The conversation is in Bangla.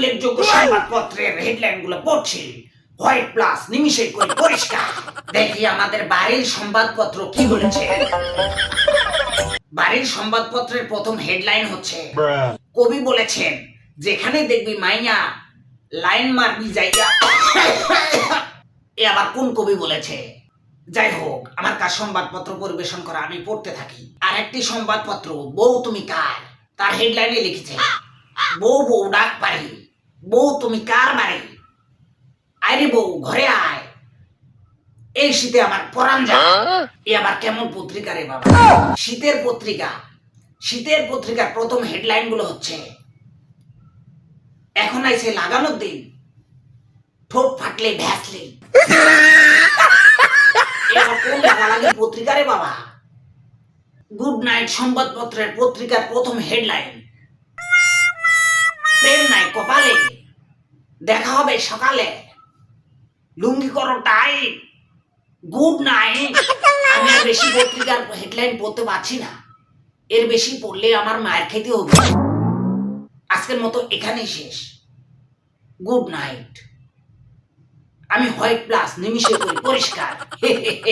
উল্লেখযোগ্য সংবাদপত্রের হেডলাইনগুলো পড়ছি। হোয়াইট প্লাস নিমিশে করে পরিষ্কার। দেখি আমাদের বাড়ির সংবাদপত্র কি বলেছে। বাড়ির সংবাদপত্রের প্রথম হেডলাইন হচ্ছে কবি বলেছেন যেখানে দেখবি মাইয়া লাইন মারবি যাইয়া এ আবার কোন কবি বলেছে? যাই হোক আমার কাজ সংবাদপত্র পরিবেশন করা আমি পড়তে থাকি। আর একটি সংবাদপত্র বউ তুমি কার? তার হেডলাইনে লিখেছে বউ বউ ডাক পারি বউ তুমি কার বাড়ি? আরে বউ, ঘরে আয়। এই শীতে আমার পরাণ যায় এ আবার কেমন পত্রিকা রে বাবা? শীতের পত্রিকা। শীতের পত্রিকার প্রথম হেডলাইনগুলো হচ্ছে, এখন আইছে লাগানোর দিন। ঠোঁট ফাটলে ভ্যাসলে। পত্রিকা রে বাবা? গুড নাইট সংবাদপত্রের পত্রিকার প্রথম হেডলাইন প্রেম নাই কপালে। দেখা হবে সকালে। লুঙ্গি করো গুড নাইট আমি আর বেশি পত্রিকার হেডলাইন পড়তে পারছি না। এর বেশি পড়লে আমার মায়ের খেতে হবে। আজকের মতো এখানেই শেষ। গুড নাইট আমি হোয়াইট প্লাস নিমিশে করি, পরিষ্কার।